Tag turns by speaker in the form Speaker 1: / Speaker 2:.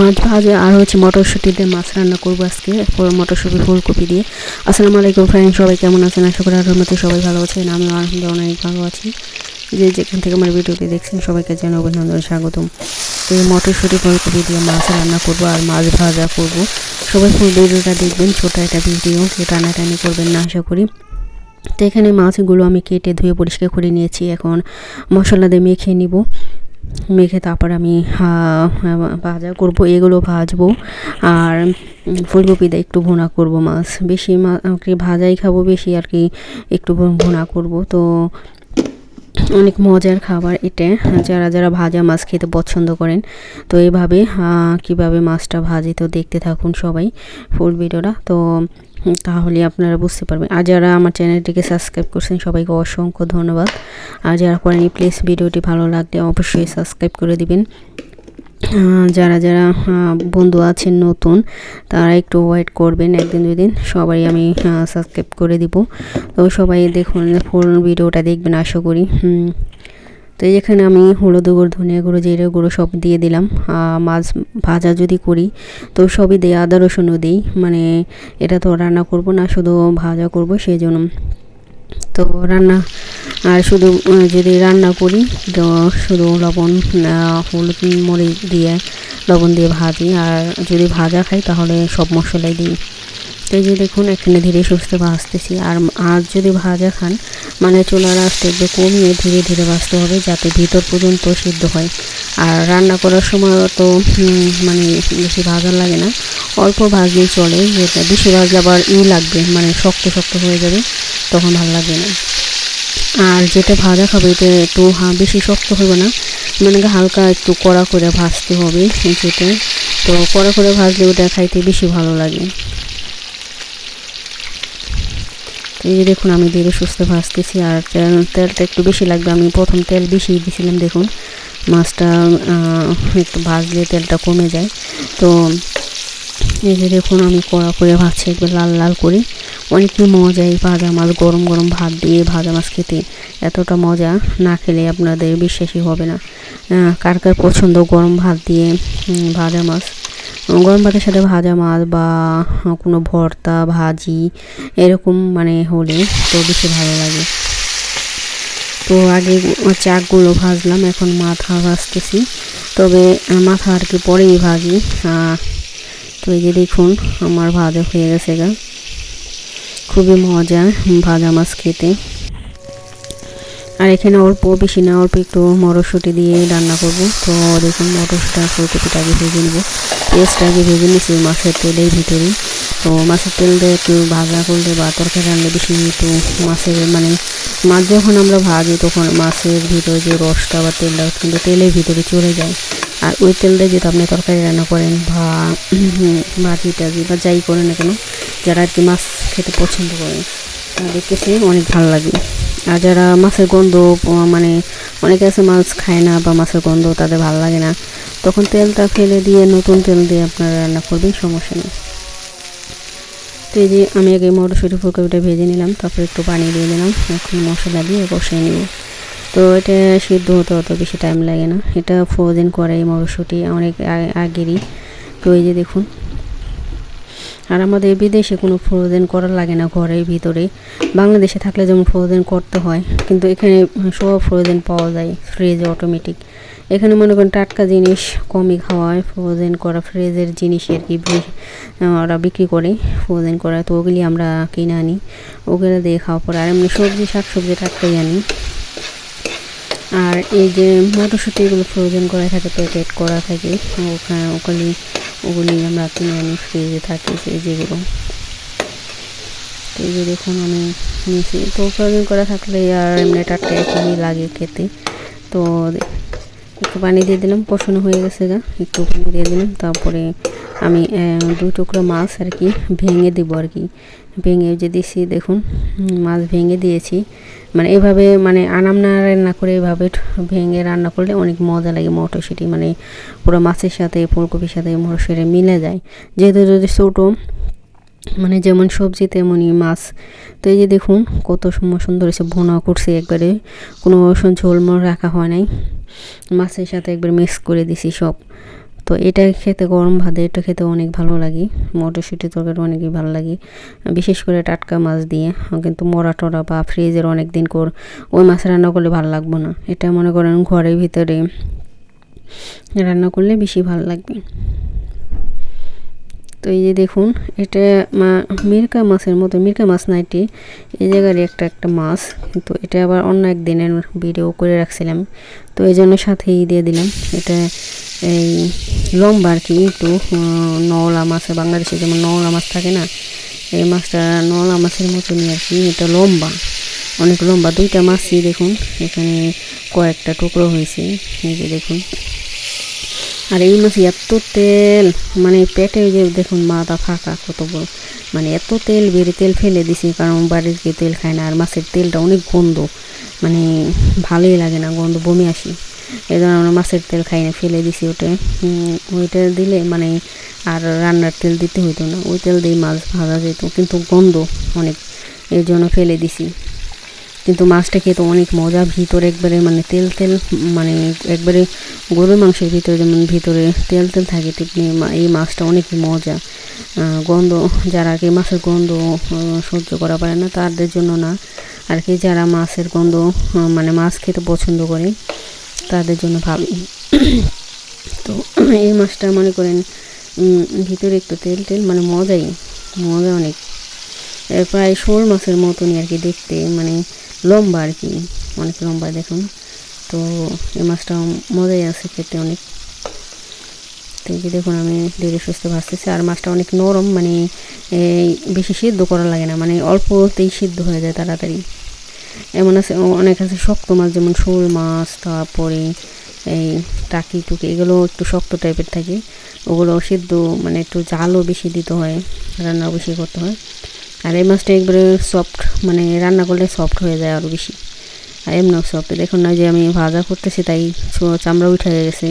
Speaker 1: মাছ ভাজা, আর হচ্ছে মটরশুঁটি দিয়ে মাছ রান্না করব আজকে। মটরশুঁটি, ফুলকপি দিয়ে। আসসালামু আলাইকুম ফ্রেন্ড সবাই কেমন আছেন? আশা করি আল্লাহর মতো সবাই ভালো আছেন। আমি আলহামদুলিল্লাহ অনেক ভালো আছি। যে যেখান থেকে আমার ভিডিওটি দেখছেন, সবাইকে জানাই অভিনন্দন, স্বাগতম। তো এই মটরশুঁটি, ফুলকপি দিয়ে মাছ রান্না করব আর মাছ ভাজা করব। সবাই ফুল ভিডিওটা দেখবেন, ছোটো একটা ভিডিও। কেউ টানাটানি করবেন না, আশা করি। তো এখানে মাছগুলো আমি কেটে ধুয়ে পরিষ্কার করে নিয়েছি। এখন মশলা দিয়ে মেখে নিব। মেখে তারপর আমি ভাজা করব, এগুলো ভাজবো। আর ফুলকপি দিয়ে একটু ভুনা করব মাছ। বেশি মা ভাজাই খাব, বেশি আর কি একটু ভুনা করব। তো, অনেক মজার খাবার এটা। যারা যারা ভাজা মাছ খেতে পছন্দ করেন, তো এইভাবে কীভাবে মাছটা ভাজি, তো দেখতে থাকুন সবাই ফুল ভিডিওটা। তো তাহলে আপনারা বুঝতে পারবেন। আর যারা আমার চ্যানেলটিকে সাবস্ক্রাইব করছেন, সবাইকে অসংখ্য ধন্যবাদ। আর যারা করেনি প্লিজ ভিডিওটি ভালো লাগলে অবশ্যই সাবস্ক্রাইব করে দিবেন। যারা যারা বন্ধু আছেন নতুন, তারা একটু ওয়েট করবেন একদিন, দুই দিন। সবাই আমি সাবস্ক্রাইব করে দিব। তো সবাই দেখুন, ফুল ভিডিওটা দেখবেন, আশা করি। তো এখানে আমি হলুদ গুঁড়ো, ধনিয়া গুঁড়ো, জিরে গুঁড়ো সব দিয়ে দিলাম। মাছ ভাজা যদি করি, তো সবই দিই, আদা, রসুনও দিই। মানে এটা তো রান্না করব না, শুধু ভাজা করব সেই জন্য তো রান্না, আর শুধু যদি রান্না করি, তো শুধু লবণ হলুদ, মরিচ দিয়ে, লবণ দিয়ে ভাজি। আর যদি ভাজা খাই, তাহলে সব মশলাই দিই। তো এই যে দেখুন, এখানে ধীরে সুস্থে ভাজতেছি। আর আজ যদি ভাজা খান মানে চুলার আস্তে একটু কমিয়ে ধীরে ধীরে ভাজতে হবে যাতে ভিতর পর্যন্ত সিদ্ধ হয়। আর রান্না করার সময় তো মানে বেশি ভাজা লাগে না। অল্প ভাজলেই চলে, যেটা বেশি ভাজলে আবার ই লাগবে মানে শক্ত শক্ত হয়ে যাবে, তখন ভালো লাগবে না। আর যেটা ভাজা খাবে এটা একটু বেশি শক্ত হবে না। মানে হালকা একটু কড়া করে ভাজতে হবে যেটা তো কড়া করে ভাজলে ওটা খাইতে বেশি ভালো লাগে। এই যে দেখুন, আমি ধীরে সুস্থ ভাজতেছি আর তেল, তেলটা একটু বেশি লাগবে। আমি প্রথম তেল বেশি দিয়েছিলাম দেখুন। মাছটা একটু ভাজলে তেলটা কমে যায়। তো এই যে দেখুন, আমি কড়া করে ভাজছি, একবার লাল লাল করে। অনেকই মজা এই ভাজা মাছ, গরম গরম ভাত দিয়ে ভাজা মাছ খেতে। এতটা মজা না খেলে আপনাদের বিশ্বাসই হবে না। কার কার পছন্দ গরম ভাত দিয়ে ভাজা মাছ? গরম ভাতের সাথে ভাজা মাছ বা কোনো ভর্তা, ভাজি, এরকম মানে হলে তো বেশি ভালো লাগে। তো আগে চাকগুলো ভাজলাম, এখন মাথা ভাজতেছি। তবে মাথা আর কি পরেই ভাজি। তো এই যে দেখুন, আমার ভাজা হয়ে গেছে গা। খুবই মজা ভাজা মাছ খেতে। আর এখানে অল্প, বেশি না, অল্প একটু মটরশুঁটি দিয়ে রান্না করব। তো দেখুন মটরশুঁটি ফুলকপিটা আগে ভেজে নেব। পেস্টটা আগে ভেজে নিয়েছি মাছের তেলের ভিতরে। তো মাছের তেল দিয়ে একটু ভাজা করলে বা তরকারি রান্না বেশি একটু মাছের মানে মাছ যখন আমরা ভাজি তখন মাছের ভিতরে যে রসটা বা তেলটা কিন্তু তেলের ভিতরে চলে যায়। আর ওই তেল দিয়ে যদি আপনি তরকারি রান্না করেন বা ভাজি টাজি বা যাই করেন না কেন, যারা আর কি মাছ খেতে পছন্দ করেন দেখতেছি অনেক ভালো লাগে। আর যারা মাছের গন্ধ মানে অনেকে আছে মাছ খায় না বা মাছের গন্ধ তাদের ভালো লাগে না, তখন তেলটা ফেলে দিয়ে, নতুন তেল দিয়ে আপনারা রান্না করবেন, সমস্যা নেই। তো এই যে আমি আগে মটরশুঁটি ফুলকপিটা ভেজে নিলাম, তারপর একটু পানি দিয়ে দিলাম, এখন মশলা দিয়ে কষিয়ে নেব। তো এটা সিদ্ধ হতে অত বেশি টাইম লাগে না, এটা ফ্রোজেন করে এই মটরশুঁটি অনেক আগেরই। তো এই যে দেখুন আর আমাদের বিদেশে কোনো ফ্রোজেন করা লাগে না ঘরের ভিতরে। বাংলাদেশে থাকলে যেমন ফ্রোজেন করতে হয়, কিন্তু এখানে সব ফ্রোজেন পাওয়া যায়, ফ্রিজে অটোমেটিক এখানে মনে করেন টাটকা জিনিস কমই খাওয়ায়, ফ্রোজেন করা ফ্রিজের জিনিস আর কি ওরা বিক্রি করে ফ্রোজেন করা। তো ওগুলি আমরা কিনে আনি, ওগুলো দিয়ে খাওয়া পরে। আর এমনি সবজি শাক সবজি টাটকাই আনি। আর এই যে মটরশুঁটি এগুলো ফ্রোজেন করা থাকে, প্যাকেট করা থাকে, ওখানে ওগুলি ওগুলি আমরা কিনে আনি ফ্রিজে থাকি সেই যেগুলো। এই যে দেখুন আমি নিয়েছি। তো প্রয়োজন করা থাকলে আর এমনি টাটকা একই লাগে খেতে। তো একটু পানি দিয়ে দিলাম কষানো হয়ে গেছে গা একটু পানি দিয়ে দিলাম, তারপরে আমি দু টুকরো মাছ আর কি ভেঙে দেবো আর কি। ভেঙে যে দিছি, দেখুন মাছ ভেঙে দিয়েছি। মানে এভাবে মানে আনাম না রান্না করে এভাবে ভেঙে রান্না করলে অনেক মজা লাগে মটরশুঁটি। মানে পুরো মাছের সাথে, ফুলকপির সাথে, মটরশুঁটি মিলে যায়। যেহেতু যদি ছোটো মানে যেমন সবজি, তেমনই মাছ। তো এই যে দেখুন, কত সুন্দর এসে ভোনা করছে একবারে। কোনো ঝোলমোল রাখা হয় নাই। মাছের সাথে একবার মিক্স করে দিছি সব। তো এটা খেতে গরম ভাতে, এটা খেতে অনেক ভালো লাগে। মটরশুঁটি তরকারি অনেকই ভালো লাগে। বিশেষ করে টাটকা মাছ দিয়ে কিন্তু মরা টরা বা ফ্রিজের অনেক দিন কর, ওই মাছ রান্না করলে ভালো লাগবে না। এটা মনে করেন ঘরের ভিতরে রান্না করলে বেশি ভালো লাগবে। তো এই যে দেখুন, এটা মা, মিরকা মাছের মতো, মিরকা মাছ না এটি, এই জায়গার একটা একটা মাছ। কিন্তু এটা আবার অন্য একদিনের ভিডিও করে রাখছিলাম। তো এই জন্য সাথেই দিয়ে দিলাম। এটা এই লম্বা আর কি একটু নওলা মাছ বাংলাদেশে যেমন নওলা মাছ থাকে না, এই মাছটা নওলা মাছের মতনই আর কি, এটা লম্বা, অনেক লম্বা, দুইটা মাছই দেখুন, এখানে কয়েকটা টুকরো হয়েছে, এই যে দেখুন। আর এই মাছ এত তেল মানে পেটে যে দেখুন মাথা ফাঁকা কত বড় মানে এত তেল বেড়ে তেল ফেলে দিছি, কারণ বাড়ির কেউ তেল খায় না, আর মাছের তেলটা অনেক গন্ধ মানে ভালোই লাগে না গন্ধ, বমি আসি। এই জন্য আমরা মাছের তেল খাই না, ফেলে দিছি ওটা। ওইটা দিলে মানে আর রান্নার তেল দিতে হইতো না। ওই তেল দিয়ে মাছ ভাজা যেত, কিন্তু গন্ধ অনেক। এই জন্য ফেলে দিছি। কিন্তু মাছটা খেতে অনেক মজা, ভিতরে একবারে মানে তেল তেল মানে একবারে গরুর মাংসের ভিতরে যেমন ভিতরে তেল তেল থাকে, তেমনি এই মাছটা অনেক মজা। গন্ধ, যারা কি মাছের গন্ধ সহ্য করা পারে না, তাদের জন্য না। আর কি যারা মাছের গন্ধ মানে মাছ খেতে পছন্দ করে তাদের জন্য ভাবি তো এই মাছটা মনে করেন ভিতরে একটু তেল তেল মানে মজাই, মজা অনেক। প্রায় শোল মাছের মতনই আর কি দেখতে মানে লম্বা আর কি, অনেক লম্বা দেখুন। তো এই মাছটা মজাই আছে খেতে অনেক। তো এই দেখুন, আমি ধীরে সুস্থ ভাজতেছি। আর মাছটা অনেক নরম মানে বেশি সিদ্ধ করা লাগে না মানে অল্পতেই সিদ্ধ হয়ে যায় তাড়াতাড়ি। এমন আছে অনেক আছে শক্ত মাছ, যেমন শোল মাছ, তারপরে এই টাকি টুকি, এগুলো একটু শক্ত টাইপের থাকে। ওগুলো সিদ্ধ মানে একটু জালও বেশি দিতে হয় রান্না বেশি করতে হয়। আর এই মাছটা একবারে সফট মানে রান্না করলে সফট হয়ে যায় আরও বেশি। আর এমনিও সফট দেখুন না যে আমি ভাজা করতেছি, তাই চামড়া উঠে গেছে।